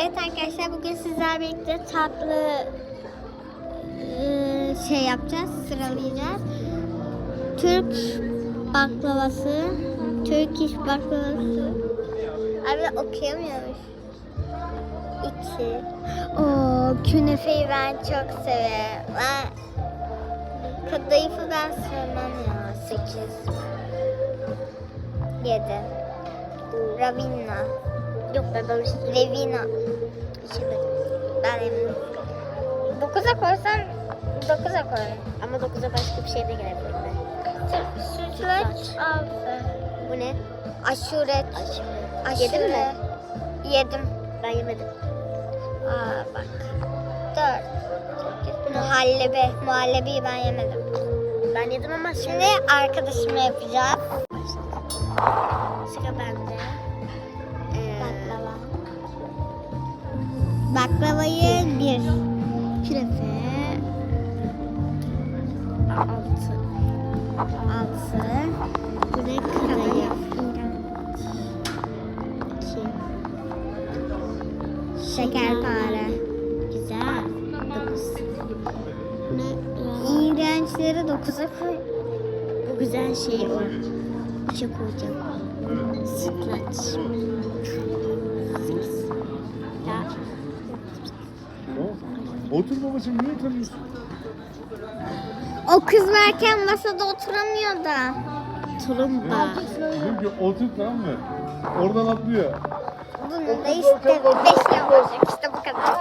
Evet arkadaşlar bugün sizlerle birlikte tatlı şey yapacağız, sıralayacağız. Türk baklavası, Türk iş baklavası. Abi okuyamıyormuş. İki. Oo, künefeyi ben çok severim. Kadayıfı ben sevmem ya. Sekiz. Yedi. Ravinna. Yok ben böyle Levina. İçemedim. Ben eminim. Dokuza koysam dokuza koyarım. Ama 9'a başka bir şey de gelebilir mi? Sütlaç altı. Bu ne? Aşuret. Aşure. Yedin mi? Yedim. Ben yemedim. Aa bak. Dört. Muhallebi. Muhallebiyi ben yemedim. Ben yedim ama şimdi arkadaşımla yapacağız. sıra bende. Baklava. Baklavayı bir. Künefe. Altı. Altı. Bu ne? Kadayıf. İki. Şekerpare. Güzel. Dokuz. İğrençleri 9'a koy. Bu güzel şey o. Üçe koyacağım. Sütlaç. Otur babacığım niye oturuyorsun? O kız varken masada oturamıyor da. Tulumba. Diyorum ki otur tamam mı? Oradan atlıyor. Bunu da işte 5 yapacak işte bu kadar.